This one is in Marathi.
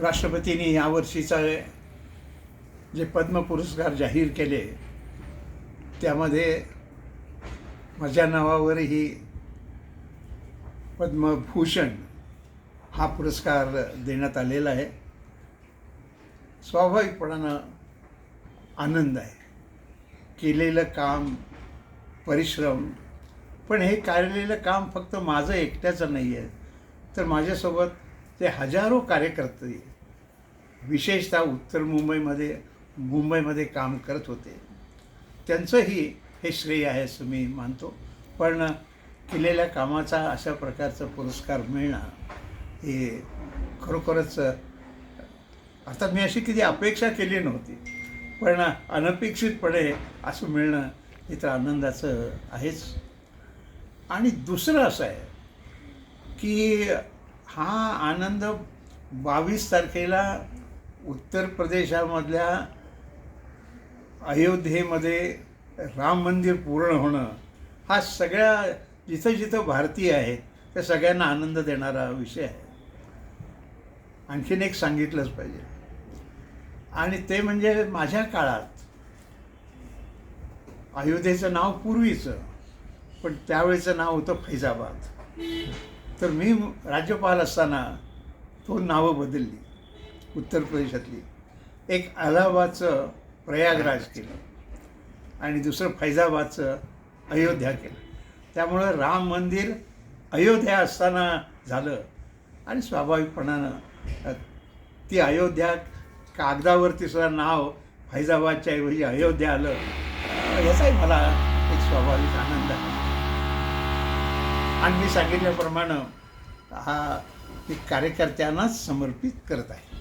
राष्ट्रपतींनी यावर्षीचा जे पद्म पुरस्कार जाहीर केले त्यामध्ये माझ्या नावावरही पद्मभूषण हा पुरस्कार देण्यात आलेला आहे. स्वाभाविकपणानं आनंद आहे. केलेलं काम परिश्रम पण हे केलेलं काम फक्त माझं एकट्याचं नाही आहे तर माझ्यासोबत ते हजारो कार्यकर्ते विशेषतः उत्तर मुंबईमध्ये मुंबईमध्ये काम करत होते. त्यांचंही हे श्रेय आहे असं मी मानतो. पण केलेल्या कामाचा अशा प्रकारचा पुरस्कार मिळणं हे खरोखरच अर्थात मी अशी किती अपेक्षा केली नव्हती. पण अनपेक्षितपणे असं मिळणं हे तर आनंदाचं आहेच. आणि दुसरं असं आहे की हा आनंद बावीस तारखेला उत्तर प्रदेशामधल्या अयोध्येमध्ये राम मंदिर पूर्ण होणं हा सगळ्या जिथं जिथं भारतीय आहेत त्या सगळ्यांना आनंद देणारा विषय आहे. आणखीन एक सांगितलंच पाहिजे. आणि ते म्हणजे माझ्या काळात अयोध्येचं नाव पूर्वीचं पण त्यावेळेचं नाव होतं फैजाबाद. तर मी राज्यपाल असताना तो नावं बदलली उत्तर प्रदेशातली. एक अलाहाबादचं प्रयागराज केलं आणि दुसरं फैजाबादचं अयोध्या केलं. त्यामुळं राम मंदिर अयोध्या असताना झालं आणि स्वाभाविकपणानं ती अयोध्या कागदावरती सुद्धा नाव फैजाबादच्या ऐवजी अयोध्या आलं. अ, याचाही मला एक स्वाभाविक आनंद आहे. आणि मी सांगितल्याप्रमाणे हा मी कार्यकर्त्यांनाच समर्पित करत आहे.